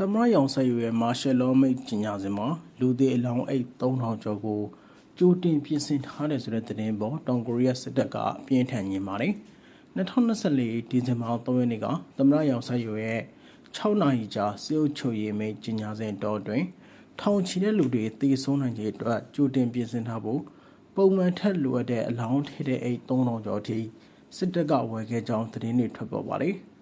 တမရရောင်ဆက်ယူရဲ့မာရှယ်လောမိတ်ကျင်ညာစဉ်မှာလူသေးအလောင်းအိတ်3000ကျော်ကိုကြိုတင်ပြင်ဆင်ထားတယ်ဆိုတဲ့သတင်းပေါ်တောင်ကိုရီးယားစစ်တပ်ကအပြင်းထန်ညင်ပါတယ်2024ဒီဇင်ဘာ3ရက်နေ့ကတမရရောင်ဆက်ယူရဲ့6နာရီကြာစေအုပ်ချုပ်ရေးမိတ်ကျင်ညာစဉ်တော်တွင်ထောင်ချီတဲ့လူတွေတေဆုံးနိုင်တဲ့အတွက်ကြိုတင်ပြင်ဆင်ထားဖို့ပုံမှန်ထက်လိုအပ်တဲ့အလောင်းထဲတဲ့အိတ်3000ကျော်အထိစစ်တပ်ကဝယ်ခဲ့ကြောင်းသတင်းတွေထွက်ပေါ်ပါတယ်။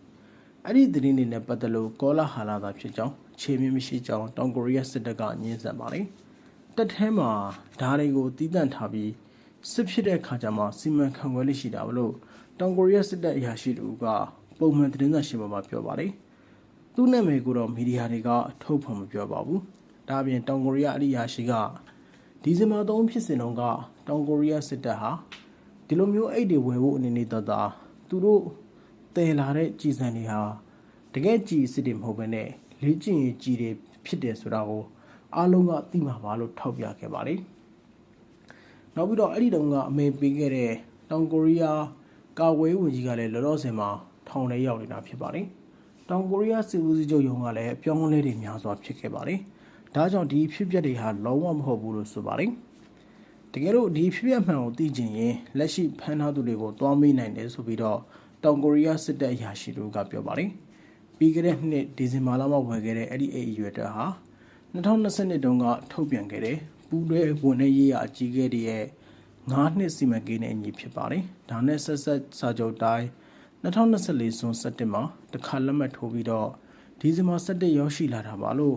အဲ့ဒီသတင်းတွေနဲ့ပတ်သက်လို့ကောလာဟာလာသာဖြစ်ကြောင်းခြေမြင့်မရှိကြောင်းတောင်ကိုရီးယားစစ်တပ်ကညှင်းဆန်ပါတယ်။တပ်ထဲမှာဓာတ်တွေကိုတီးတန့်ထားပြီးစစ်ဖြစ်တဲ့ခါကျမှစီမံခန့်ခွဲလေးရှိတာဘလို့တောင်ကိုရီးယားစစ်တပ်အရာရှိတူကပုံမှန်သတင်းစာရှင်းပွဲမှာပြောပါတယ်။သူ့နာမည်ကိုတော့မီဒီယာတွေကထုတ်ဖော်မပြောပါဘူး။ဒါအပြင်တောင်ကိုရီးယားအရိယာရှိကဒီဇင်ဘာ3ဖြစ်စဉ်တုန်းကတောင်ကိုရီးယားစစ်တပ်ဟာဒီလိုမျိုးအိတ်တွေဝယ်ဖို့အနေနဲ့တသာသူတို့ တည်လာတဲ့ကြည်စံတွေဟာတကယ်ကြည်စစ်တွေမဟုတ်ဘဲနဲ့လေ့ကျင့်ရေးကြည်တွေဖြစ်တယ်ဆိုတာကိုအားလုံးကသိမှာပါလို့ထောက်ပြခဲ့ပါတယ်။နောက်ပြီးတော့အဲ့ဒီတုန်းကအမေပေးခဲ့တဲ့တောင်ကိုရီးယားကာဝေးဝန်ကြီးကလည်းလောလောဆယ်မှာထောင်ထဲရောက်နေတာဖြစ်ပါတယ်။တောင်ကိုရီးယားစစ်ဦးစီးချုပ်ရုံးကလည်းအပြောင်းအလဲတွေများစွာဖြစ်ခဲ့ပါတယ်။ဒါကြောင့်ဒီဖြစ်ပျက်တွေဟာလုံးဝမဟုတ်ဘူးလို့ဆိုပါတယ်။တကယ်လို့ဒီဖြစ်ပျက်မှန်ကိုသိချင်ရင်လက်ရှိဖမ်းထားသူတွေကိုတွားမေးနိုင်တယ်ဆိုပြီးတော့ တောင်ကိုရီးယားစစ်တပ်အရာရှိတို့ကပြောပါတယ်။ပြီးခဲ့တဲ့နှစ်ဒီဇင်ဘာလမှာဝယ်ခဲ့တဲ့အဲ့ဒီအိတ်အရွယ်တက်ဟာ2020တုန်းကထုတ်ပြန်ခဲ့တဲ့ပူးတွဲဝန်ထမ်းရေးရာအကြီးအကဲတွေရဲ့9နှစ်စီမံကိန်းနဲ့အညီဖြစ်ပါတယ်။ဒါနဲ့ဆက်ဆက်စာချုပ်တိုင်း2024ဇွန်17မှာတခါလက်မှတ်ထိုးပြီးတော့ဒီဇင်ဘာ17ရောက်ရှိလာတာပါလို့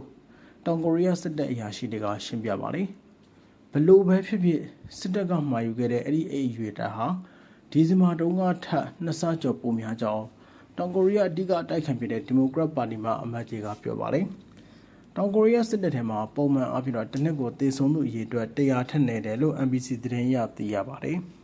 တောင်ကိုရီးယားစစ်တပ်အရာရှိတွေကရှင်းပြပါတယ်။ဘလို့ပဲဖြစ်ဖြစ်စစ်တပ်ကမှာယူခဲ့တဲ့အဲ့ဒီအိတ်အရွယ်တက်ဟာ ဒီဇင်ဘာတုန်းကထပ်နှစ်ဆကျော်ပိုများကြောင်းတောင်ကိုရီးယားအဓိကအတိုက်ခံဖြစ်တဲ့ဒီမိုကရက်ပါတီမှအမတ်ကြီးကပြောပါတယ်။တောင်ကိုရီးယားစစ်တပ်ထဲမှာပုံမှန်အဖြစ်တော့တစ်နှစ်ကိုတည်ဆုံမှုအရေအတွက်100ထက်နေတယ်လို့ NBC သတင်းရသိရပါတယ်။